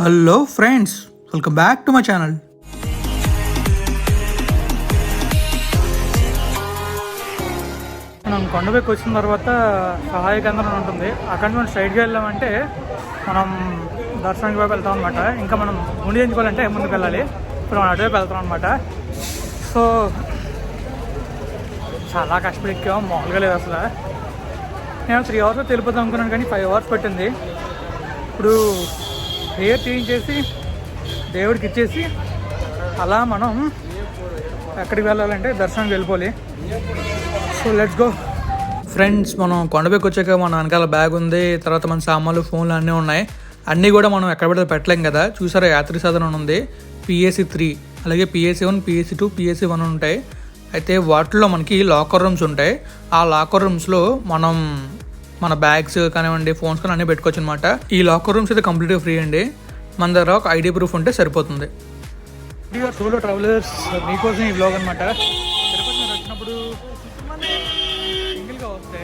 Hello friends welcome back to my channel. మనం కొండపైకి వచ్చిన తర్వాత సహాయ కేంద్రం ఉంటుంది. అక్కడ నుంచి మనం స్ట్రైట్గా వెళ్ళామంటే మనం దర్శనానికి వైపు వెళ్తాం అనమాట ఇంకా మనం ముందు ఎంచుకోవాలంటే ముందుకు వెళ్ళాలి. ఇప్పుడు మనం అటువైపు వెళ్తాం అనమాట సో చాలా కష్టపడి ఎక్కాం. మామూలుగా లేదు అసలు. నేను త్రీ అవర్స్ తెలిపోతాం అనుకున్నాను కానీ ఫైవ్ అవర్స్ పట్టింది. ఇప్పుడు హెయిర్ చేయించేసి దేవుడికి ఇచ్చేసి అలా మనం ఎక్కడికి వెళ్ళాలంటే దర్శనం వెళ్ళిపోవాలి. సో లెట్స్ గో ఫ్రెండ్స్ మనం కొండపైకి వచ్చాక మన వెనకాల బ్యాగ్ ఉంది తర్వాత మన సామాన్లు ఫోన్లు అన్నీ ఉన్నాయి. అన్నీ కూడా మనం ఎక్కడ పెడితే పెట్టలేం కదా. చూసారా యాత్రి సాధన ఉంది. పిఎస్సి త్రీ అలాగే PSC one PSC two PSC one ఉంటాయి. అయితే వాటిలో మనకి లాకర్ రూమ్స్ ఉంటాయి. ఆ లాకర్ రూమ్స్లో మనం మన బ్యాగ్స్ కానివ్వండి ఫోన్స్ కానీ అన్నీ పెట్టుకోవచ్చు అనమాట ఈ లాకర్ రూమ్స్ అయితే కంప్లీట్గా ఫ్రీ అండి. మన దగ్గర ఒక ఐడి ప్రూఫ్ ఉంటే సరిపోతుంది. సోలో ట్రావెలర్స్ మీకోసం ఈ బ్లాగ్ అనమాట తిరుపతి వచ్చినప్పుడు సింగిల్గా వస్తే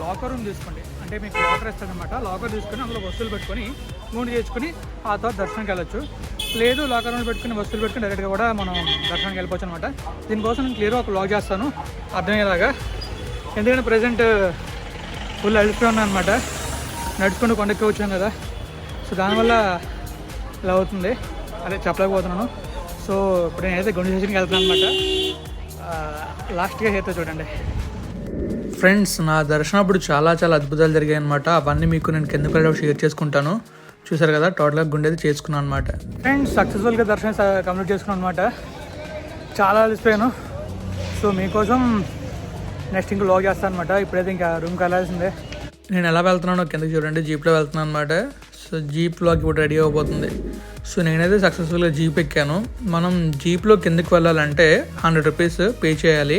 లాకర్ రూమ్ తీసుకోండి. అంటే మీకు లాకర్ ఇస్తారనమాట లాకర్ తీసుకొని అందులో వస్తువులు పెట్టుకొని నూనె చేసుకుని ఆ తర్వాత దర్శనంకి వెళ్ళొచ్చు. లేదు లాకర్ రూమ్ పెట్టుకుని వస్తువులు పెట్టుకుని డైరెక్ట్గా కూడా మనం దర్శనానికి వెళ్ళిపోవచ్చు అనమాట దీనికోసం నేను క్లియర్గా ఒక లాగ్ చేస్తాను. అర్థమయ్యేలాగా. ఎందుకంటే ప్రజెంట్ ఫుల్ అలిసిపోయి ఉన్నాను అనమాట నడుచుకుంటూ కొండకి వచ్చాను కదా. సో దానివల్ల ఇలా అవుతుంది. అదే చెప్పలేకపోతున్నాను. సో ఇప్పుడు నేనైతే గుండె స్టేషన్కి వెళ్తున్నాను అనమాట లాస్ట్గా అయితే చూడండి. ఫ్రెండ్స్ నా దర్శనం అప్పుడు చాలా చాలా అద్భుతాలు జరిగాయి అనమాట అవన్నీ మీకు నేను కిందకు వెళ్ళి షేర్ చేసుకుంటాను. చూసారు కదా టోటల్గా గుండెది చేసుకున్నాను అనమాట ఫ్రెండ్స్ సక్సెస్ఫుల్గా దర్శనం కంప్లీట్ చేసుకున్నాను అనమాట చాలా అలసిపోయాను. సో మీకోసం నెక్స్ట్ ఇంకా లాగ్ చేస్తాను అనమాట ఇప్పుడైతే ఇంకా రూమ్కి వెళ్ళాల్సిందే. నేను ఎలా వెళ్తున్నానో కిందకి చూడండి జీప్లో వెళ్తున్నాను అనమాట సో జీప్లోకి ఇప్పుడు రెడీ అవ్వబోతుంది సో నేనైతే సక్సెస్ఫుల్గా జీప్ ఎక్కాను. మనం జీప్లో కిందకి వెళ్ళాలంటే హండ్రెడ్ రూపీస్ పే చేయాలి.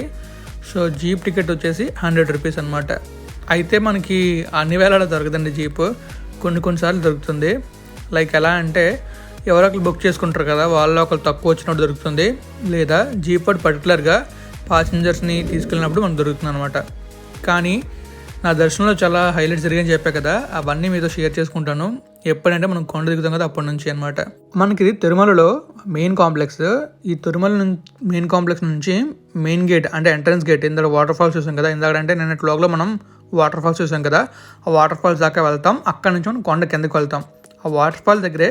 సో జీప్ టికెట్ వచ్చేసి హండ్రెడ్ రూపీస్ అనమాట అయితే మనకి అన్ని వేళ దొరకదండి జీప్ కొన్ని కొన్నిసార్లు దొరుకుతుంది. లైక్ ఎలా అంటే ఎవరో ఒకరు బుక్ చేసుకుంటారు కదా వాళ్ళు ఒకరు తక్కువ వచ్చినప్పుడు దొరుకుతుంది. లేదా జీప్ వాడు పర్టికులర్గా పాసింజర్స్ని తీసుకెళ్ళినప్పుడు మనకు దొరుకుతుంది అనమాట కానీ నా దర్శనంలో చాలా హైలైట్స్ జరిగాయని చెప్పా కదా అవన్నీ మీతో షేర్ చేసుకుంటాను. ఎప్పుడంటే మనం కొండ దిగుతాం కదా అప్పటి నుంచి అనమాట మనకి ఇది తిరుమలలో మెయిన్ కాంప్లెక్స్ ఈ తిరుమల నుంచి మెయిన్ కాంప్లెక్స్ నుంచి మెయిన్ గేట్ అంటే ఎంట్రన్స్ గేట్ ఇందాక వాటర్ ఫాల్స్ చూసాం కదా ఇందాక అంటే నేను లోగలో మనం వాటర్ ఫాల్స్ చూసాం కదా ఆ వాటర్ ఫాల్స్ దాకా వెళ్తాం. అక్కడ నుంచి మనం కొండ కిందకి వెళ్తాం. ఆ వాటర్ ఫాల్ దగ్గరే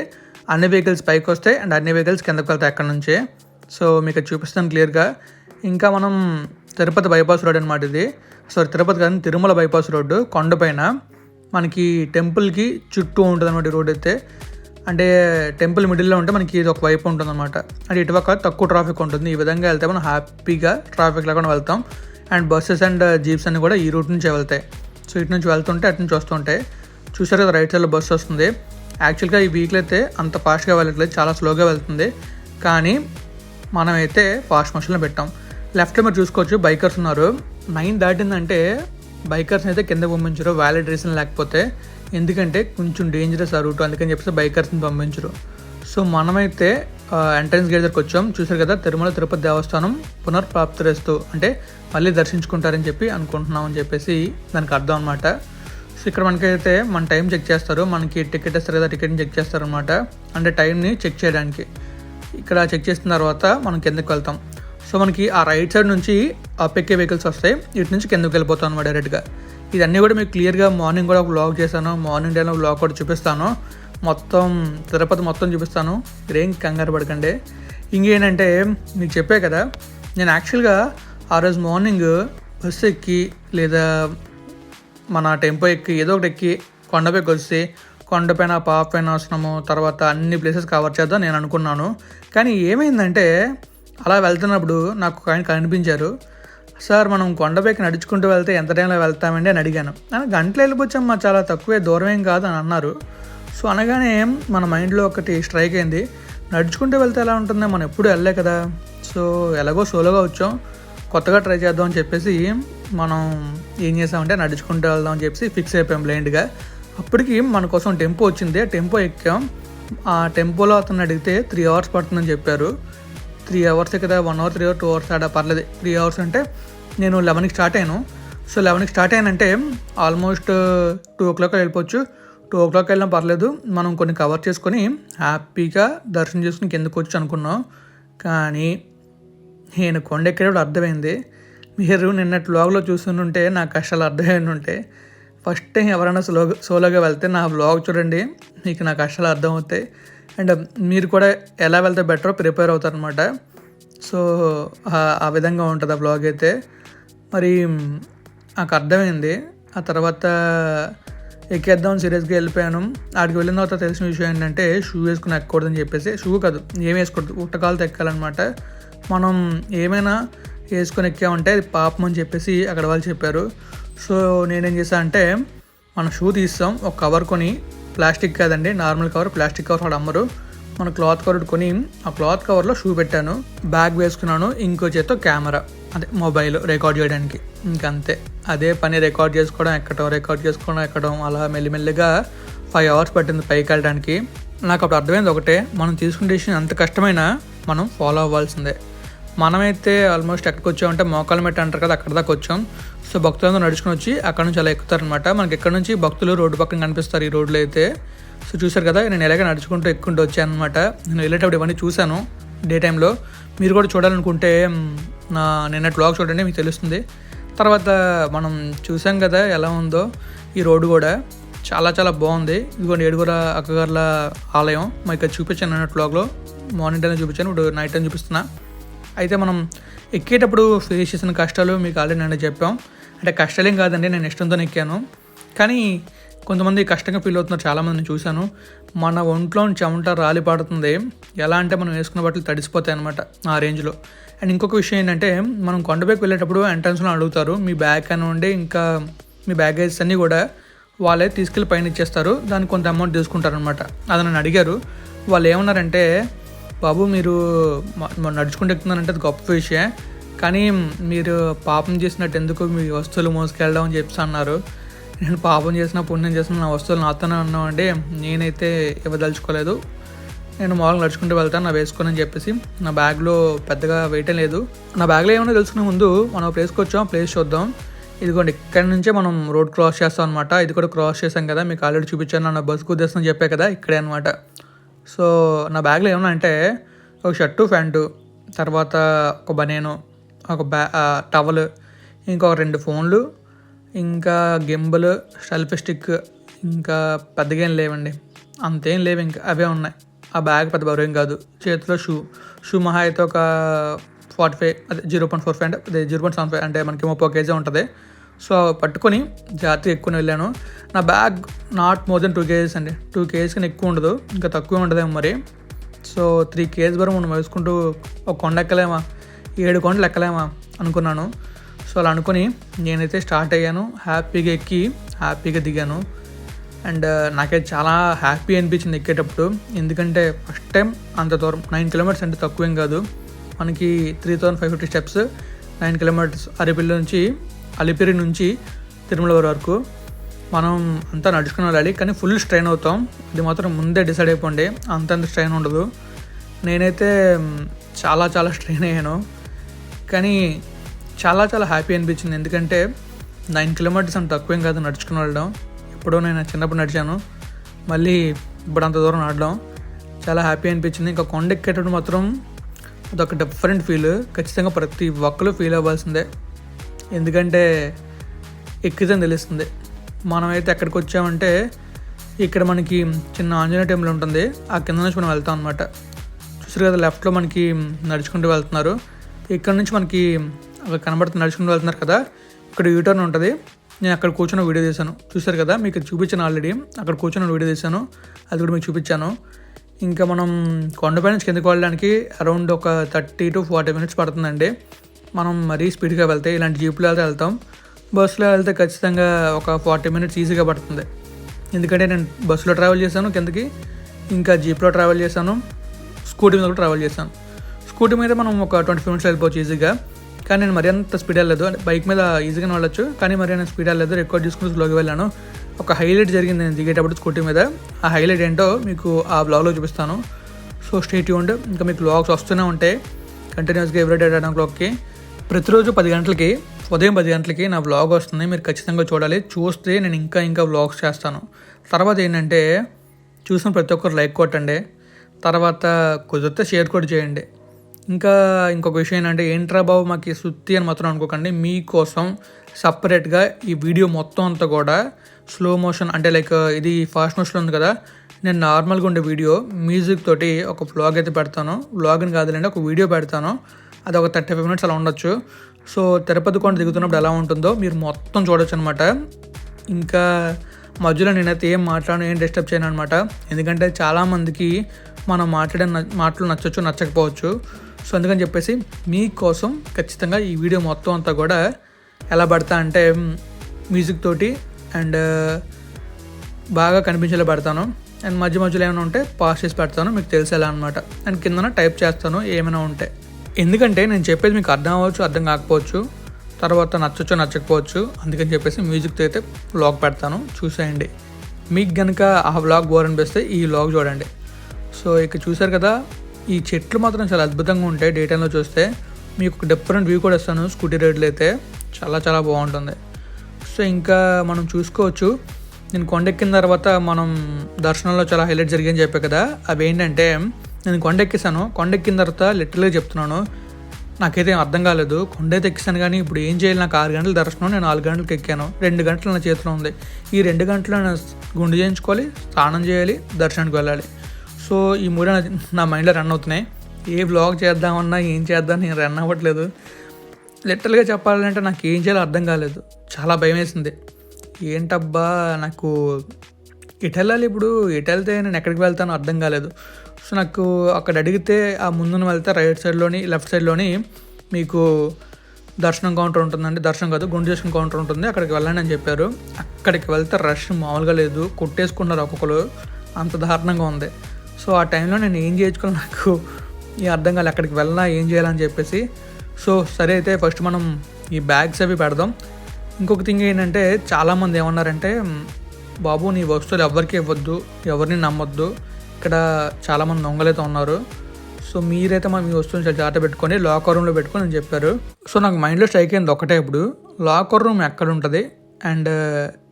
అన్ని వెహికల్స్ పైకి వస్తాయి అండ్ అన్ని వెహికల్స్ కిందకి వెళ్తాయి అక్కడ నుంచే. సో మీకు చూపిస్తాను క్లియర్గా ఇంకా మనం తిరుపతి బైపాస్ రోడ్ అనమాట ఇది. సారీ తిరుపతి కాదు తిరుమల బైపాస్ రోడ్డు కొండపైన మనకి టెంపుల్కి చుట్టూ ఉంటుంది అనమాట రోడ్ అయితే. అంటే టెంపుల్ మిడిల్లో ఉంటే మనకి ఇది ఒక వైపు ఉంటుంది అనమాట అంటే ఇటువక తక్కువ ట్రాఫిక్ ఉంటుంది. ఈ విధంగా వెళ్తే మనం హ్యాపీగా ట్రాఫిక్ లేకుండా వెళ్తాం. అండ్ బస్సెస్ అండ్ జీప్స్ అన్నీ కూడా ఈ రూట్ నుంచి వెళ్తాయి. సో ఇటు నుంచి వెళ్తుంటే అటు నుంచి వస్తుంటాయి చూసారు కదా రైట్ సైడ్లో బస్సు వస్తుంది. యాక్చువల్గా ఈ వీక్లో అయితే అంత ఫాస్ట్గా వెళ్ళట్లేదు. చాలా స్లోగా వెళ్తుంది. కానీ మనమైతే ఫాస్ట్ మోషన్లో పెట్టాం. లెఫ్ట్ మీరు చూసుకోవచ్చు బైకర్స్ ఉన్నారు. నైన్ దాటిందంటే బైకర్స్ని అయితే కింద పంపించరు వ్యాలిడ్ రీజన్ లేకపోతే. ఎందుకంటే కొంచెం డేంజరస్ ఆ రూట్ అందుకని చెప్పేసి బైకర్స్ని పంపించరు. సో మనమైతే ఎంట్రన్స్ గేట్ దగ్గరకు వచ్చాం. చూసారు కదా తిరుమల తిరుపతి దేవస్థానం పునర్ప్రాప్తిరేస్తూ. అంటే మళ్ళీ దర్శించుకుంటారని చెప్పి అనుకుంటున్నాం అని చెప్పేసి దానికి అర్థం అనమాట సో ఇక్కడ మనకైతే మన టైం చెక్ చేస్తారు. మనకి టికెట్ ఇస్తారు కదా టికెట్ని చెక్ చేస్తారనమాట అంటే టైంని చెక్ చేయడానికి. ఇక్కడ చెక్ చేసిన తర్వాత మనం కిందకి వెళ్తాం. సో మనకి ఆ రైట్ సైడ్ నుంచి అప్ ఎక్కే వెహికల్స్ వస్తాయి. ఇటు నుంచి కిందకి వెళ్ళిపోతాం అనమాట డైరెక్ట్గా ఇదన్నీ కూడా మీకు క్లియర్గా మార్నింగ్ కూడా ఒక బ్లాగ్ చేశాను. మార్నింగ్ టైంలో బ్లాగ్ కూడా చూపిస్తాను. మొత్తం తిరుపతి మొత్తం చూపిస్తాను. మీరేం కంగారు పడకండి. ఇంకేంటంటే మీకు చెప్పే కదా నేను యాక్చువల్గా ఆ రోజు మార్నింగ్ బస్సు ఎక్కి లేదా మన టెంపో ఎక్కి ఏదో ఒకటి ఎక్కి కొండపైకి వస్తే కొండపైన పాపైన ఆసనము తర్వాత అన్ని ప్లేసెస్ కవర్ చేద్దాం నేను అనుకున్నాను. కానీ ఏమైందంటే అలా వెళ్తున్నప్పుడు నాకు ఒక ఆయన కనిపించారు. సార్ మనం కొండపైకి నడుచుకుంటూ వెళ్తే ఎంత టైంలో వెళ్తామండి? అని అడిగాను. అని గంటలు వెళ్ళిపోచ్చాం మా చాలా తక్కువే దూరం ఏం కాదు అని అన్నారు. సో అనగానే మన మైండ్లో ఒకటి స్ట్రైక్ అయింది. నడుచుకుంటూ వెళ్తే ఎలా ఉంటుందో మనం ఎప్పుడు వెళ్ళలే కదా. సో ఎలాగో సోలోగా వచ్చాం. కొత్తగా ట్రై చేద్దాం అని చెప్పేసి మనం ఏం చేసామంటే నడుచుకుంటూ వెళ్దాం అని చెప్పేసి ఫిక్స్ అయిపోయాం బ్లైండ్గా. అప్పటికి మన కోసం టెంపో వచ్చింది. ఆ టెంపో ఎక్కాం. ఆ టెంపోలో అతను అడిగితే త్రీ అవర్స్ పడుతుందని చెప్పారు. త్రీ అవర్సే కదా one hour three hour two hours ఆడ? పర్లేదు. త్రీ అవర్స్ అంటే నేను లెవెన్కి స్టార్ట్ అయ్యాను. సో లెవెన్కి స్టార్ట్ అయ్యానంటే ఆల్మోస్ట్ టూ ఓ క్లాక్ వెళ్ళిపోవచ్చు. టూ ఓ క్లాక్ వెళ్ళినా పర్లేదు. మనం కొన్ని కవర్ చేసుకొని హ్యాపీగా దర్శనం చేసుకుని కిందకు వచ్చి అనుకున్నాం. కానీ నేను కొండ ఎక్కేటప్పుడు అర్థమైంది. మీరు నిన్నటి బ్లాగ్లో చూస్తుంటే నా కష్టాలు అర్థమైంది ఉంటే ఫస్ట్ టైం ఎవరైనా స్లో సోలోగా వెళ్తే నా బ్లాగ్ చూడండి మీకు నా కష్టాలు అర్థమవుతాయి. అండ్ మీరు కూడా ఎలా వెళ్తే బెటర్ ప్రిపేర్ అవుతారనమాట సో ఆ- విధంగా ఉంటుంది ఆ బ్లాగ్ అయితే. మరి నాకు అర్థమైంది. ఆ తర్వాత ఎక్కేద్దాం సీరియస్గా వెళ్ళిపోయాను. ఆడికి వెళ్ళిన తర్వాత తెలిసిన విషయం ఏంటంటే షూ వేసుకుని ఎక్కకూడదని చెప్పేసి షూ కాదు ఏం వేసుకోవద్దు ఉట్టకాలతో ఎక్కాలన్నమాట. మనం ఏమైనా వేసుకొని ఎక్కామంటే అది పాపం అని చెప్పేసి అక్కడ వాళ్ళు చెప్పారు. సో నేనేం చేశాను అంటే మన షూ తీస్తాం ఒక కవర్ కొని ప్లాస్టిక్ కాదండి నార్మల్ కవర్ ప్లాస్టిక్ కవర్ అక్కడ అమ్మరు. మన క్లాత్ కవర్ కొని ఆ క్లాత్ కవర్లో షూ పెట్టాను. బ్యాగ్ వేసుకున్నాను ఇంకో చేత్తో కెమెరా. అదే మొబైల్ రికార్డ్ చేయడానికి. ఇంకంతే. అదే పని రికార్డ్ చేసుకోవడం ఎక్కడం రికార్డ్ చేసుకోవడం ఎక్కడం అలా మెల్లిమెల్లిగా ఫైవ్ అవర్స్ పట్టింది పైకి వెళ్ళడానికి. నాకు అప్పుడు అర్థమైంది ఒకటే మనం తీసుకునే డిసిషన్ ఎంత కష్టమైనా మనం ఫాలో అవ్వాల్సిందే. మనమైతే ఆల్మోస్ట్ ఎక్కడికి వచ్చామంటే మోకాల మెట్ట అంటారు కదా అక్కడ దాకా వచ్చాం. సో భక్తులందరూ నడుచుకుని వచ్చి అక్కడ నుంచి అలా ఎక్కుతారనమాట మనకి ఎక్కడ నుంచి భక్తులు రోడ్డు పక్కన కనిపిస్తారు ఈ రోడ్లో అయితే. సో చూసారు కదా నేను ఎలాగ నడుచుకుంటూ ఎక్కుంటూ వచ్చాను అనమాట నేను వెళ్ళేటప్పుడు ఇవన్నీ చూశాను డే టైంలో. మీరు కూడా చూడాలనుకుంటే నా నిన్న బ్లాగ్ చూడండి మీకు తెలుస్తుంది. తర్వాత మనం చూసాం కదా ఎలా ఉందో ఈ రోడ్డు కూడా. చాలా చాలా బాగుంది. ఇదిగోండి ఏడుగుర అక్కగారుల ఆలయం. మా ఇక్కడ చూపించాను నిన్నటి బ్లాగ్లో మార్నింగ్ టైం చూపించాను ఇప్పుడు నైట్ టైం చూపిస్తున్నా. అయితే మనం ఎక్కేటప్పుడు ఫేస్ చేసిన కష్టాలు మీకు ఆల్రెడీ నేను చెప్పాం. అంటే కష్టాలేం కాదండి నేను ఇష్టంతో ఎక్కాను. కానీ కొంతమంది కష్టంగా ఫీల్ అవుతున్నారు చాలామంది చూశాను. మన ఒంట్లో చెమట రాలిపాడుతుంది ఎలా అంటే మనం వేసుకున్న బట్టలు తడిసిపోతాయి అనమాట ఆ రేంజ్లో అండ్ ఇంకొక విషయం ఏంటంటే మనం కొండపైకి వెళ్ళేటప్పుడు ఎంట్రన్స్లో అడుగుతారు. మీ బ్యాగ్ కానివ్వండి ఇంకా మీ బ్యాగేజ్ అన్నీ కూడా వాళ్ళే తీసుకెళ్ళి పైన ఇచ్చేస్తారు. దానికి కొంత అమౌంట్ తీసుకుంటారు అనమాట అది నన్ను అడిగారు. వాళ్ళు ఏమన్నారంటే బాబు మీరు నడుచుకుంటూ ఎక్కుతున్నారంటే అది గొప్ప విషయం. కానీ మీరు పాపం చేసినట్టు ఎందుకు మీ వస్తువులు మోసుకెళ్ళడం అని చెప్పి అన్నారు. నేను పాపం చేసిన పుణ్యం చేసిన నా వస్తువులు నాతోనే ఉన్నామండి నేనైతే ఇవ్వదలుచుకోలేదు. నేను మామూలుగా నడుచుకుంటూ వెళ్తాను నా వేసుకొని అని చెప్పేసి. నా బ్యాగ్లో పెద్దగా వేయటం లేదు. నా బ్యాగ్లో ఏమైనా తెలుసుకునే ముందు మనం ప్లేస్కి వచ్చాం ప్లేస్ చూద్దాం. ఇదిగోండి ఇక్కడ నుంచే మనం రోడ్ క్రాస్ చేస్తాం అనమాట ఇది కూడా క్రాస్ చేసాం కదా మీకు ఆల్రెడీ చూపించాను నా బస్సు ఉద్దేశం చెప్పే కదా ఇక్కడే అనమాట సో నా బ్యాగ్లో ఏమన్నా అంటే ఒక షర్టు ప్యాంటు తర్వాత ఒక బనేను ఒక బ్యా టవల్ ఇంకా ఒక రెండు ఫోన్లు ఇంకా గింబల్ సెల్ఫీ స్టిక్ ఇంకా పెద్దగా ఏం లేవండి. అంతేం లేవు ఇంకా అవే ఉన్నాయి. ఆ బ్యాగ్ పెద్ద బరువు ఏం కాదు. చేతిలో షూ షూ మహా అయితే ఒక ఫార్టీ ఫైవ్ అదే జీరో పాయింట్ ఫోర్ ఫైవ్ అంటే జీరో పాయింట్ సెవెన్ ఫైవ్ అంటే మనకి ముప్పై కేజీ ఉంటుంది. సో పట్టుకొని జాగ్రత్తగా ఎక్కువ వెళ్ళాను. నా bag not more than two kgs అండి. టూ కేజెస్ కానీ ఎక్కువ ఉండదు. ఇంకా తక్కువ ఉండదేమో మరి. సో త్రీ కేజీ వరకు మనం వేసుకుంటూ ఒక కొండ ఎక్కలేమా? ఏడు కొండలు ఎక్కలేమా? అనుకున్నాను. సో అలా అనుకుని నేనైతే స్టార్ట్ అయ్యాను. హ్యాపీగా ఎక్కి హ్యాపీగా దిగాను. అండ్ నాకైతే చాలా హ్యాపీ అనిపించింది ఎక్కేటప్పుడు. ఎందుకంటే ఫస్ట్ టైం అంత దూరం నైన్ కిలోమీటర్స్ అంటే తక్కువేం కాదు. మనకి three thousand five fifty steps nine kilometres అరిపిల్లి నుంచి అలిపిరి నుంచి తిరుమల వరకు. మనం అంతా నడుచుకుని వెళ్ళాలి కానీ ఫుల్ స్ట్రైన్ అవుతాం. ఇది మాత్రం ముందే డిసైడ్ అయిపోండి. అంతంత స్ట్రైన్ ఉండదు. నేనైతే చాలా చాలా స్ట్రైన్ అయ్యాను. కానీ చాలా చాలా హ్యాపీ అనిపించింది. ఎందుకంటే నైన్ కిలోమీటర్స్ అంత తక్కువేం కాదు నడుచుకుని వెళ్ళడం. ఎప్పుడో నేను చిన్నప్పుడు నడిచాను. మళ్ళీ ఇప్పుడు అంత దూరం నడడం. చాలా హ్యాపీ అనిపించింది. ఇంకా కొండ ఎక్కేటప్పుడు మాత్రం అదొక డిఫరెంట్ ఫీల్. ఖచ్చితంగా ప్రతి ఒక్కరు ఫీల్ అవ్వాల్సిందే. ఎందుకంటే ఎక్కితే తెలుస్తుంది. మనమైతే ఎక్కడికి వచ్చామంటే ఇక్కడ మనకి చిన్న ఆంజనేయ టెంపుల్ ఉంటుంది. ఆ కింద నుంచి మనం వెళ్తాం అనమాట చూసారు కదా లెఫ్ట్లో మనకి నడుచుకుంటూ వెళ్తున్నారు. ఇక్కడ నుంచి మనకి అక్కడ కనబడుతుంది నడుచుకుంటూ వెళ్తున్నారు కదా. ఇక్కడ యూటర్న్ ఉంటుంది. నేను అక్కడ కూర్చొని వీడియో చేశాను చూసారు కదా మీకు చూపించాను ఆల్రెడీ. అక్కడ కూర్చొని వీడియో తీశాను. అది కూడా మీకు చూపించాను. ఇంకా మనం కొండపై నుంచి కిందకి వెళ్ళడానికి అరౌండ్ ఒక థర్టీ టు ఫార్టీ మినిట్స్ పడుతుందండి. మనం మరీ స్పీడ్గా వెళ్తే ఇలాంటి జీప్లో వెళ్తే వెళ్తాం. బస్సులో వెళ్తే ఖచ్చితంగా ఒక ఫార్టీ మినిట్స్ ఈజీగా పడుతుంది. ఎందుకంటే నేను బస్సులో ట్రావెల్ చేశాను కిందకి ఇంకా జీప్లో ట్రావెల్ చేశాను స్కూటీ మీద కూడా ట్రావెల్ చేశాను. స్కూటీ మీద మనం ఒక ట్వంటీ ఫైవ్ మినిట్స్ వెళ్ళిపోవచ్చు ఈజీగా. కానీ నేను మరి అంత స్పీడ్ వెళ్ళలేదు. అంటే బైక్ మీద ఈజీగానే వెళ్ళొచ్చు. కానీ మరి నేను స్పీడ్ వెళ్ళలేదు. రికార్డ్ చేసుకుని స్లోగా వెళ్ళాను. ఒక హైలైట్ జరిగింది నేను దిగేటప్పుడు స్కూటీ మీద. ఆ హైలైట్ ఏంటో మీకు ఆ బ్లాగ్లో చూపిస్తాను. సో స్టేట్ ఉండి ఇంకా మీకు బ్లాగ్స్ వస్తూనే ఉంటాయి. కంటిన్యూస్గా ఎవ్రీడే టెన్ ఓ క్లాక్కి. ప్రతిరోజు పది గంటలకి ఉదయం పది గంటలకి నా వ్లాగ్ వస్తుంది. మీరు ఖచ్చితంగా చూడాలి. చూస్తే నేను ఇంకా ఇంకా వ్లాగ్స్ చేస్తాను. తర్వాత ఏంటంటే చూసిన ప్రతి ఒక్కరు లైక్ కొట్టండి. తర్వాత కుదిరితే షేర్ కూడా చేయండి. ఇంకా ఇంకొక విషయం ఏంటంటే ఏంట్రా బాబు మాకు సుత్తి అని మాత్రం అనుకోకండి. మీకోసం సపరేట్గా ఈ వీడియో మొత్తం అంతా కూడా స్లో మోషన్ అంటే లైక్ ఇది ఫాస్ట్ మోషన్ ఉంది కదా. నేను నార్మల్గా ఉండే వీడియో మ్యూజిక్ తోటి ఒక వ్లాగ్ అయితే పెడతాను. వ్లాగ్ అని కాదులేండి ఒక వీడియో పెడతాను. అది ఒక థర్టీ ఫైవ్ మినిట్స్ అలా ఉండొచ్చు. సో తిరుపతి కొండ దిగుతున్నప్పుడు ఎలా ఉంటుందో మీరు మొత్తం చూడొచ్చు అనమాట ఇంకా మధ్యలో నేనైతే ఏం మాట్లాడను ఏం డిస్టర్బ్ చేయను అనమాట ఎందుకంటే చాలామందికి మనం మాట్లాడే మాటలు నచ్చచ్చు నచ్చకపోవచ్చు. సో అందుకని చెప్పేసి మీకోసం ఖచ్చితంగా ఈ వీడియో మొత్తం అంతా కూడా ఎలా పడతా అంటే మ్యూజిక్ తోటి అండ్ బాగా కనిపించేలా పెడతాను. అండ్ మధ్య మధ్యలో ఏమైనా ఉంటే పాస్ చేసి పెడతాను మీకు తెలిసేలా అనమాట అండ్ కిందన టైప్ చేస్తాను ఏమైనా ఉంటే. ఎందుకంటే నేను చెప్పేది మీకు అర్థం అవ్వచ్చు అర్థం కాకపోవచ్చు తర్వాత నచ్చచ్చు నచ్చకపోవచ్చు అందుకని చెప్పేసి మ్యూజిక్తో అయితే వ్లాగ్ పెడతాను చూసేయండి. మీకు కనుక ఆ వ్లాగ్ బోర్ అనిపిస్తే ఈ వ్లాగ్ చూడండి. సో ఇక చూసారు కదా ఈ చెట్లు మాత్రం చాలా అద్భుతంగా ఉంటాయి డే టైంలో చూస్తే. మీకు ఒక డిఫరెంట్ వ్యూ కూడా ఇస్తాను స్కూటీ రైడ్లు అయితే. చాలా చాలా బాగుంటుంది. సో ఇంకా మనం చూసుకోవచ్చు. నేను కొండెక్కిన తర్వాత మనం దర్శనంలో చాలా హైలైట్ జరిగిందని చెప్పా కదా అవి ఏంటంటే నేను కొండెక్కేసాను కొండెక్కిన తర్వాత లిటరల్గా చెప్తున్నాను. నాకైతే అర్థం కాలేదు. కొండ అయితే ఎక్కిసాను కానీ ఇప్పుడు ఏం చేయాలి? నాకు ఆరు గంటల దర్శనం నేను నాలుగు గంటలకు ఎక్కాను. రెండు గంటలు నా చేతిలో ఉంది. ఈ రెండు గంటలు నేను గుండు చేయించుకోవాలి స్నానం చేయాలి దర్శనానికి వెళ్ళాలి. సో ఈ మూడే నా- నా మైండ్లో రన్ అవుతున్నాయి. ఏ వ్లాగ్ చేద్దామన్నా ఏం చేద్దాం నేను రన్ అవ్వట్లేదు. లిటరల్గా చెప్పాలంటే నాకు ఏం చేయాలో అర్థం కాలేదు. చాలా భయం వేసింది. ఏంటబ్బా నాకు ఎటు వెళ్ళాలి ఇప్పుడు? ఎటు వెళ్తే నేను ఎక్కడికి వెళ్తానో అర్థం కాలేదు. సో నాకు అక్కడ అడిగితే ఆ ముందున వెళ్తే రైట్ సైడ్లోని లెఫ్ట్ సైడ్లోని మీకు దర్శనం కౌంటర్ ఉంటుందండి. దర్శనం కాదు గుండు చేసుకుని కౌంటర్ ఉంటుంది. అక్కడికి వెళ్ళండి అని చెప్పారు. అక్కడికి వెళ్తే రష్ మామూలుగా లేదు. కొట్టేసుకున్నారు ఒక్కొక్కరు. అంత దారుణంగా ఉంది. సో ఆ టైంలో నేను ఏం చేయించుకోవాలి నాకు? ఈ అర్థం కాలేదు అక్కడికి వెళ్ళినా ఏం చేయాలని చెప్పేసి. సో సరే అయితే ఫస్ట్ మనం ఈ బ్యాగ్స్ అవి పెడదాం. ఇంకొక థింగ్ ఏంటంటే చాలామంది ఏమన్నారంటే బాబు నీ వస్తువులు ఎవరికి ఇవ్వద్దు. ఎవరిని నమ్మొద్దు. ఇక్కడ చాలామంది దొంగలైతే ఉన్నారు. సో మీరైతే మా మీ వస్తువుని చాలా జాగ్రత్త పెట్టుకొని లాకర్ రూమ్లో పెట్టుకొని అని చెప్పారు. సో నాకు మైండ్లో స్ట్రైక్ అయింది ఒకటే ఇప్పుడు. లాకర్ రూమ్ ఎక్కడ ఉంటుంది? అండ్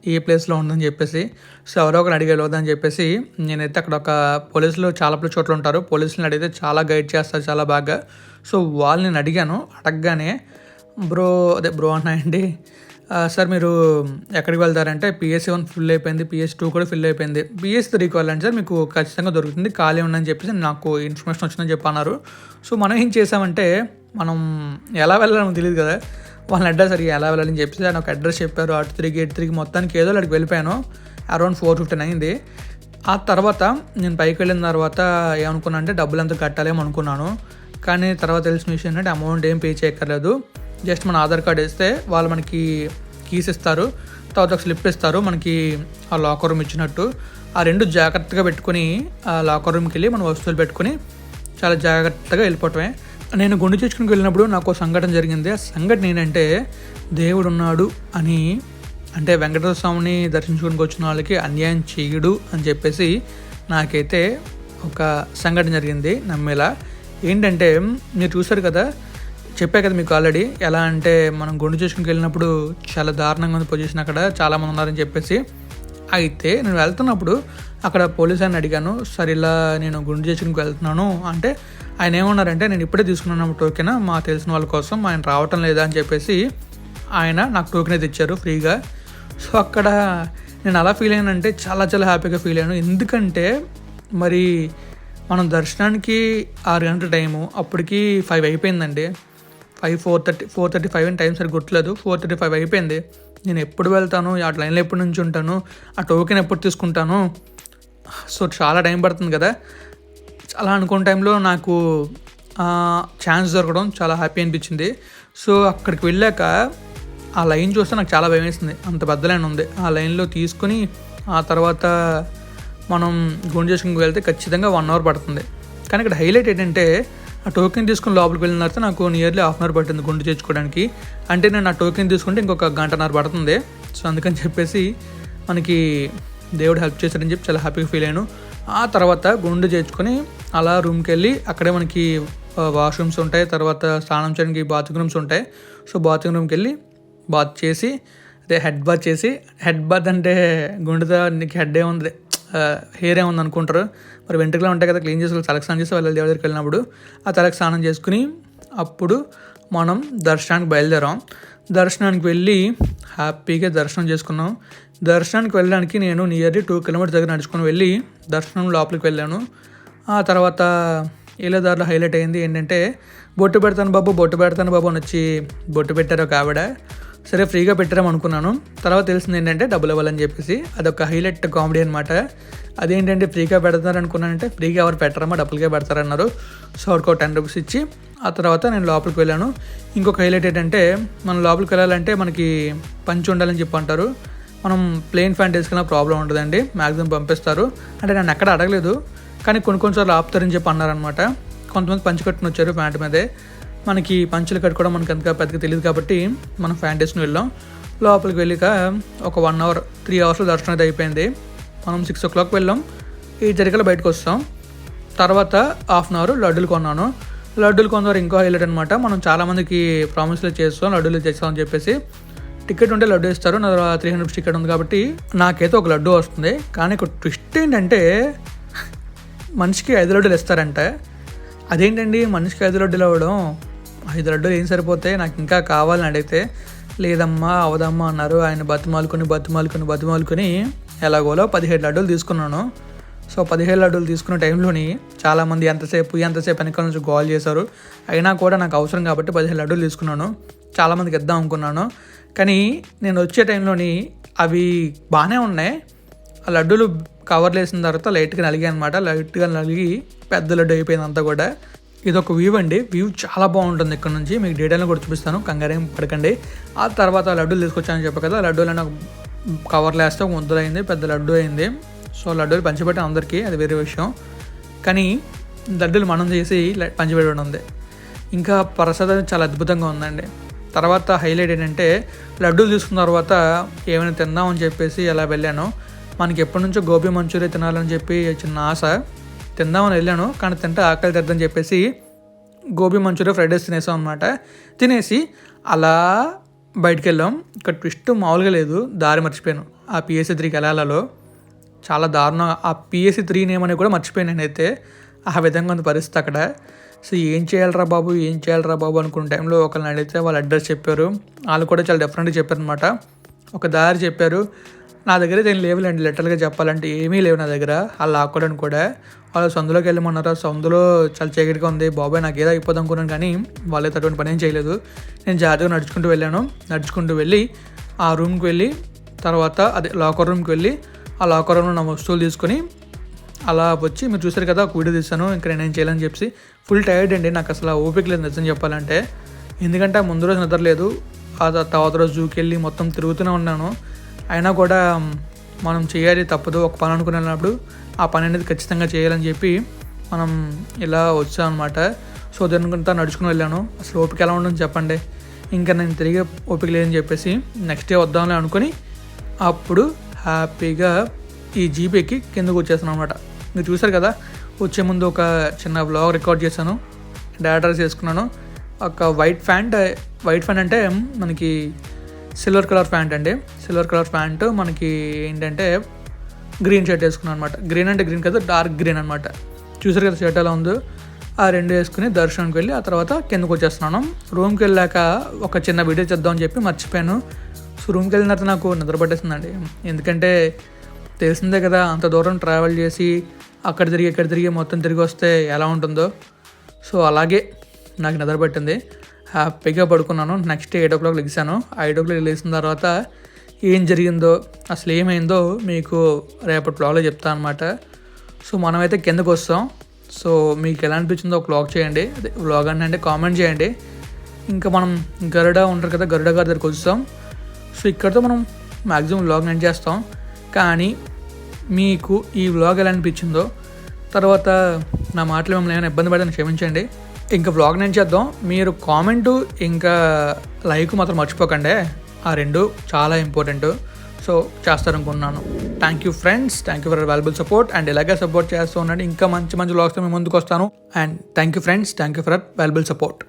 ఏ ప్లేస్లో ఉందని చెప్పేసి. సో ఎవరో ఒకరు అడిగి వెళ్ళొద్దని చెప్పేసి నేనైతే అక్కడ ఒక పోలీసులు చాలా చోట్ల ఉంటారు. పోలీసులను అడిగితే చాలా గైడ్ చేస్తారు చాలా బాగా. సో వాళ్ళని నేను అడిగాను. అడగగానే బ్రో అదే బ్రో అన్నాయండి సార్ మీరు ఎక్కడికి వెళ్తారంటే పిఎస్సీ వన్ ఫిల్ అయిపోయింది పిఎస్ టూ కూడా ఫిల్ అయిపోయింది. పిఎస్ త్రీకి వెళ్ళండి సార్ మీకు ఖచ్చితంగా దొరుకుతుంది. ఖాళీ ఉందని చెప్పేసి నాకు ఇన్ఫర్మేషన్ వచ్చిందని చెప్పి అన్నారు. సో మనం ఏం చేసామంటే మనం ఎలా వెళ్ళాలో తెలియదు కదా. వాళ్ళ అడ్రస్ అడిగి ఎలా వెళ్ళాలని చెప్పేసి నాకు ఒక అడ్రస్ చెప్పారు. అటు తిరిగి ఇటు తిరిగి మొత్తానికి ఏదో అక్కడికి వెళ్ళిపోయాను. అరౌండ్ ఫోర్ ఫిఫ్టీన్ అయింది. ఆ తర్వాత నేను పైకి వెళ్ళిన తర్వాత ఏమనుకున్నా అంటే డబ్బులు ఎంత కట్టాలేమో అనుకున్నాను. కానీ తర్వాత తెలిసిన విషయం ఏంటంటే అమౌంట్ ఏం పే చేయక్కర్లేదు. జస్ట్ మన ఆధార్ కార్డ్ వేస్తే వాళ్ళు మనకి కీస్ ఇస్తారు తర్వాత ఒక స్లిప్ ఇస్తారు మనకి ఆ లాకర్ రూమ్ ఇచ్చినట్టు. ఆ రెండు జాగ్రత్తగా పెట్టుకొని ఆ లాకర్ రూమ్కి వెళ్ళి మన వస్తువులు పెట్టుకొని చాలా జాగ్రత్తగా వెళ్ళిపోవటమే. నేను గుండు చేసుకుని వెళ్ళినప్పుడు నాకు సంఘటన జరిగింది. ఆ సంఘటన ఏంటంటే దేవుడు ఉన్నాడు అని అంటే వెంకటేశ్వర స్వామిని దర్శించుకుని వచ్చిన వాళ్ళకి అన్యాయం చేయడు అని చెప్పేసి నాకైతే ఒక సంఘటన జరిగింది నమ్మేలా. ఏంటంటే మీరు చూసారు కదా చెప్పా కదా మీకు ఆల్రెడీ ఎలా అంటే మనం గుండు చేసుకుని వెళ్ళినప్పుడు చాలా దారుణంగా ఉంది పొజిషన్ అక్కడ. చాలామంది ఉన్నారని చెప్పేసి. అయితే నేను వెళ్తున్నప్పుడు అక్కడ పోలీస్ ఆయన అడిగాను సరే ఇలా నేను గుండు చేసుకుని వెళ్తున్నాను. అంటే ఆయన ఏమన్నారంటే నేను ఇప్పుడే తీసుకున్నాను టోకెన్ మా తెలిసిన వాళ్ళ కోసం. ఆయన రావటం లేదా? అని చెప్పేసి ఆయన నాకు టోకెన్ అయితే ఇచ్చారు ఫ్రీగా. సో అక్కడ నేను అలా ఫీల్ అయ్యానంటే చాలా చాలా హ్యాపీగా ఫీల్ అయ్యాను. ఎందుకంటే మరి మనం దర్శనానికి ఆరు గంటల టైము అప్పటికి ఫైవ్ అయిపోయిందండి. Five four thirty four thirty five అని టైం సరి గుర్తులేదు. ఫోర్ థర్టీ ఫైవ్ అయిపోయింది. నేను ఎప్పుడు వెళ్తాను? ఆ లైన్లో ఎప్పటి నుంచి ఉంటాను? ఆ టోకెన్ ఎప్పుడు తీసుకుంటాను? సో చాలా టైం పడుతుంది కదా. అలా అనుకున్న టైంలో నాకు ఛాన్స్ దొరకడం చాలా హ్యాపీ అనిపించింది. సో అక్కడికి వెళ్ళాక ఆ లైన్ చూస్తే నాకు చాలా భయం వేసింది. అంత పెద్ద లైన్ ఉంది. ఆ లైన్లో తీసుకుని ఆ తర్వాత మనం గుండె చేసుకుని వెళ్తే ఖచ్చితంగా వన్ అవర్ పడుతుంది. కానీ ఇక్కడ హైలైట్ ఏంటంటే ఆ టోకెన్ తీసుకుని లోపలికి వెళ్ళిన తర్వాత నాకు నియర్లీ హాఫ్ అన్ అవర్ పట్టింది గుండు చేర్చుకోవడానికి. అంటే నేను ఆ టోకెన్ తీసుకుంటే ఇంకొక గంటన్నర పడుతుంది. సో అందుకని చెప్పేసి మనకి దేవుడు హెల్ప్ చేశాడని చెప్పి చాలా హ్యాపీగా ఫీల్ అయ్యాను. ఆ తర్వాత గుండు చేర్చుకొని అలా రూమ్కి వెళ్ళి అక్కడే మనకి వాష్రూమ్స్ ఉంటాయి. తర్వాత స్నానం చేయడానికి బాత్రూమ్ రూమ్స్ ఉంటాయి. సో బాత్రూమ్ రూమ్కి వెళ్ళి బాత్ చేసి అదే హెడ్ బాత్ చేసి హెడ్ బాత్ అంటే గుండెతో నీకు హెడ్ ఏ ఉంది హెయిర్ ఏ ఉంది అనుకుంటారు మరి వెంట్రుకలు ఉంటాయి కదా క్లీన్ చేసి తలకు స్నానం చేసి వెళ్ళాలి దేవుడి దగ్గరికి వెళ్ళినప్పుడు ఆ తలకు స్నానం చేసుకుని అప్పుడు మనం దర్శనానికి బయలుదేరాం. దర్శనానికి వెళ్ళి హ్యాపీగా దర్శనం చేసుకున్నాం. దర్శనానికి వెళ్ళడానికి నేను నియర్లీ టూ కిలోమీటర్స్ దగ్గర నడుచుకొని వెళ్ళి దర్శనం లోపలికి వెళ్ళాను. ఆ తర్వాత ఏలేదారిలో హైలైట్ అయింది ఏంటంటే బొట్టు పెడతాను బాబు బొట్టు పెడతాను బాబు అని వచ్చి బొట్టు పెట్టారు ఒక ఆవిడ. సరే ఫ్రీగా పెట్టారేమో అనుకున్నాను. తర్వాత తెలిసింది ఏంటంటే డబ్బులు ఇవ్వాలని చెప్పేసి అదొక హైలైట్ కామెడీ అనమాట అదేంటంటే ఫ్రీగా పెడతారనుకున్నానంటే ఫ్రీగా ఎవరు పెట్టరమ్మా డబ్బులుగా పెడతారన్నారు. సో ఒక టెన్ రూపీస్ ఇచ్చి ఆ తర్వాత నేను లోపలికి వెళ్ళాను. ఇంకొక హైలైట్ ఏంటంటే మనం లోపలికి వెళ్ళాలంటే మనకి పంచి ఉండాలని చెప్పి అంటారు. మనం ప్లెయిన్ ఫ్యాంట్ వేసుకున్న ప్రాబ్లం ఉండదండి మ్యాక్సిమం పంపిస్తారు. అంటే నన్ను ఎక్కడ అడగలేదు కానీ కొన్ని కొన్నిసార్లు ఆపుతారని చెప్పి అన్నారనమాట కొంతమంది పంచి కట్టుకుని వచ్చారు ప్యాంట్ మీదే. మనకి పంచులు కట్టుకోవడం మనకి అంతగా పెద్దగా తెలియదు కాబట్టి మనం ఫ్యాంట్ వెళ్ళాం. లోపలికి వెళ్ళాక ఒక వన్ అవర్ త్రీ అవర్స్లో దర్శనం అయితే అయిపోయింది. మనం సిక్స్ ఓ క్లాక్ వెళ్ళాం. ఈ జరికలు బయటకు వస్తాం. తర్వాత హాఫ్ అన్ అవర్ లడ్డూలు కొన్నాను. లడ్డూలు కొందరు ఇంకో హైలైట్ అనమాట మనం చాలామందికి ప్రామిస్లు చేస్తాం లడ్డూలు చేస్తామని చెప్పేసి. టికెట్ ఉంటే లడ్డు ఇస్తారు నా త్రీ హండ్రెడ్ టికెట్ ఉంది కాబట్టి నాకైతే ఒక లడ్డు వస్తుంది. కానీ ఒక ట్విస్ట్ ఏంటంటే మనిషికి ఐదు లడ్డులు ఇస్తారంట. అదేంటండి? మనిషికి ఐదు లడ్డులు అవ్వడం ఐదు లడ్డూలు ఏం సరిపోతాయి నాకు ఇంకా కావాలని అడిగితే లేదమ్మా అవదమ్మా అన్నారు. ఆయన బతిమాలుకొని బతిమాలుకొని బతిమాలుకొని ఎలాగోలో పదిహేడు లడ్డూలు తీసుకున్నాను. సో పదిహేడు లడ్డూలు తీసుకున్న టైంలోని చాలామంది ఎంతసేపు ఎంతసేపు వెనకాల నుంచి గోల్ చేశారు. అయినా కూడా నాకు అవసరం కాబట్టి పదిహేడు లడ్డూలు తీసుకున్నాను. చాలామందికి ఇద్దాం అనుకున్నాను. కానీ నేను వచ్చే టైంలోని అవి బాగానే ఉన్నాయి. ఆ లడ్డూలు కవర్లు వేసిన తర్వాత లైట్గా నలిగాయి అనమాట లైట్గా నలిగి పెద్ద లడ్డు అయిపోయింది అంతా కూడా. ఇది ఒక వ్యూ అండి. వ్యూ చాలా బాగుంటుంది ఇక్కడ నుంచి. మీకు డీటెయిల్గా కూడా చూపిస్తాను. కంగారేం పడకండి. ఆ తర్వాత లడ్డూలు తీసుకొచ్చానని చెప్పి కదా లడ్డూలు నాకు కవర్లు వేస్తే ఒక అయింది పెద్ద లడ్డు అయింది. సో లడ్డూలు పంచిపెట్టాను అందరికీ. అది వేరే విషయం. కానీ లడ్డూలు మనం చేసి పంచిపెట్టడం ఉంది. ఇంకా ప్రసాదం చాలా అద్భుతంగా ఉందండి. తర్వాత హైలైట్ ఏంటంటే లడ్డూలు తీసుకున్న తర్వాత ఏమైనా తిందామని చెప్పేసి అలా వెళ్ళాను. మనకి ఎప్పటి నుంచో గోబీ మంచూరియా తినాలని చెప్పి చిన్న ఆశ. తిందామని వెళ్ళాను కానీ తింటే ఆకలి తెద్దని చెప్పేసి గోబీ మంచూరియా ఫ్రైడ్ రైస్ తినేసాం అనమాట తినేసి అలా బయటికి వెళ్ళాం. ఇక్కడ ట్విస్ట్ మామూలుగా లేదు దారి మర్చిపోయాను. ఆ పిఎస్సి త్రీకి వెళ్ళాలలో చాలా దారుణం. ఆ పిఎస్సి త్రీ నేమ్ అని కూడా మర్చిపోయాను నేనైతే. ఆ విధంగా ఉంది పరిస్థితి అక్కడ. సో ఏం చేయాలరా బాబు ఏం చేయాలరా బాబు అనుకున్న టైంలో ఒకరిని అడిగితే వాళ్ళు అడ్రస్ చెప్పారు. వాళ్ళు కూడా చాలా డిఫరెంట్గా చెప్పారు అనమాట ఒక దారి చెప్పారు. నా దగ్గర ఏం లేవులేండి లెటర్గా చెప్పాలంటే ఏమీ లేవు నా దగ్గర. వాళ్ళు లాక్కోవడానికి కూడా. వాళ్ళు సందులోకి వెళ్ళమన్నారు? సందులో చాలా చీకటిగా ఉంది. బాబాయ్ నాకు ఏదో అయిపోద్ది అనుకున్నాను కానీ వాళ్ళైతే అటువంటి పని ఏం చేయలేదు. నేను జాగ్రత్తగా నడుచుకుంటూ వెళ్ళాను. నడుచుకుంటూ వెళ్ళి ఆ రూమ్కి వెళ్ళి తర్వాత అదే లాకర్ రూమ్కి వెళ్ళి ఆ లాకర్ రూమ్లో నా వస్తువులు తీసుకొని అలా వచ్చి మీరు చూసారు కదా ఒక వీడియో తీస్తాను ఇంకా నేను చేయాలని చెప్పి ఫుల్ టైర్డ్ అండి. నాకు అసలు ఓపిక లేదు నిజం చెప్పాలంటే. ఎందుకంటే ముందు రోజు నిద్రలేదు ఆ తర్వాత రోజు జూకి వెళ్ళి మొత్తం తిరుగుతూనే ఉన్నాను. అయినా కూడా మనం చేయాలి తప్పదు. ఒక పని అనుకున్నప్పుడు ఆ పని అనేది ఖచ్చితంగా చేయాలని చెప్పి మనం ఇలా వచ్చాం అనమాట సో దానికంతా నడుచుకుని వెళ్ళాను. అసలు ఓపిక ఎలా ఉండని చెప్పండి. ఇంకా నేను తిరిగి ఓపిక లేదని చెప్పేసి నెక్స్ట్ డే వద్దాంలే అనుకుని అప్పుడు హ్యాపీగా ఈ జీపీకి కిందకు వచ్చేసాను అనమాట మీరు చూసారు కదా వచ్చే ముందు ఒక చిన్న బ్లాగ్ రికార్డ్ చేశాను. డేటా చేసుకున్నాను. ఒక వైట్ ఫ్యాంట్ వైట్ ఫ్యాంట్ అంటే మనకి సిల్వర్ కలర్ ప్యాంట్ అండి. సిల్వర్ కలర్ ప్యాంట్ మనకి ఏంటంటే గ్రీన్ షర్ట్ వేసుకున్నాను అనమాట గ్రీన్ అంటే గ్రీన్ కదా డార్క్ గ్రీన్ అనమాట చూసారు కదా షర్ట్ ఎలా ఉందో? ఆ రెండు వేసుకుని దర్శనంకి వెళ్ళి ఆ తర్వాత కిందకు వచ్చేస్తున్నాను. రూమ్కి వెళ్ళాక ఒక చిన్న వీడియో చేద్దామని చెప్పి మర్చిపోయాను. సో రూమ్కి వెళ్ళిన తర్వాత నాకు నిద్ర పట్టేసిందండి. ఎందుకంటే తెలిసిందే కదా అంత దూరం ట్రావెల్ చేసి అక్కడ తిరిగి ఇక్కడ తిరిగి మొత్తం తిరిగి వస్తే ఎలా ఉంటుందో. సో అలాగే నాకు నిద్ర పట్టింది. హ్యాపీగా పడుకున్నాను. నెక్స్ట్ ఎయిట్ ఓ క్లాక్ లెగిసాను ఎయిట్ ఓ క్లాక్ లెగిసిన తర్వాత ఏం జరిగిందో అసలు ఏమైందో మీకు రేపటి బ్లాగ్లో చెప్తాను అనమాట సో మనమైతే కిందకు వస్తాం. సో మీకు ఎలా అనిపించిందో ఒక బ్లాగ్ చేయండి. అదే బ్లాగ్ అని అంటే కామెంట్ చేయండి. ఇంకా మనం గరుడ ఉంటారు కదా గరుడ గారి దగ్గరికి వస్తాం. సో ఇక్కడతో మనం మ్యాక్సిమం వ్లాగ్ ఎండ్ చేస్తాం. కానీ మీకు ఈ వ్లాగ్ ఎలా అనిపించిందో తర్వాత నా మాటలు మిమ్మల్ని ఏమైనా ఇబ్బంది పడితే క్షమించండి. ఇంకా వ్లాగ్ నేను చేద్దాం. మీరు కామెంటు ఇంకా లైక్ మాత్రం మర్చిపోకండి. ఆ రెండు చాలా important so చేస్తారనుకుంటున్నాను. Thank you friends thank you for valuable support and ఇలాగే సపోర్ట్ చేస్తూ ఉండండి. ఇంకా మంచి మంచి వ్లాగ్స్తో మేము ముందుకు వస్తాను. And thank you friends thank you for valuable support